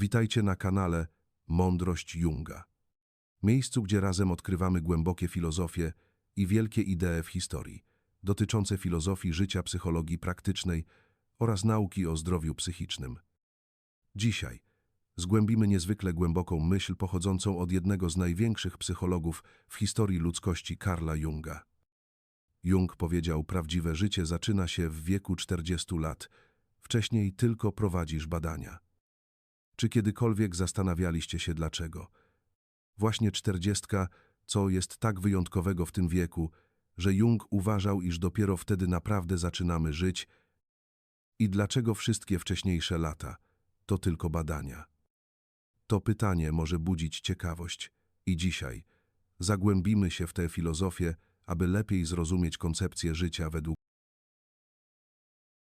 Witajcie na kanale Mądrość Junga. Miejscu, gdzie razem odkrywamy głębokie filozofie i wielkie idee w historii, dotyczące filozofii życia, psychologii praktycznej oraz nauki o zdrowiu psychicznym. Dzisiaj zgłębimy niezwykle głęboką myśl pochodzącą od jednego z największych psychologów w historii ludzkości Karla Junga. Jung powiedział, prawdziwe życie zaczyna się w wieku 40 lat, wcześniej tylko prowadzisz badania. Czy kiedykolwiek zastanawialiście się dlaczego? Właśnie czterdziestka, co jest tak wyjątkowego w tym wieku, że Jung uważał, iż dopiero wtedy naprawdę zaczynamy żyć i dlaczego wszystkie wcześniejsze lata to tylko badania. To pytanie może budzić ciekawość i dzisiaj zagłębimy się w tę filozofię, aby lepiej zrozumieć koncepcję życia według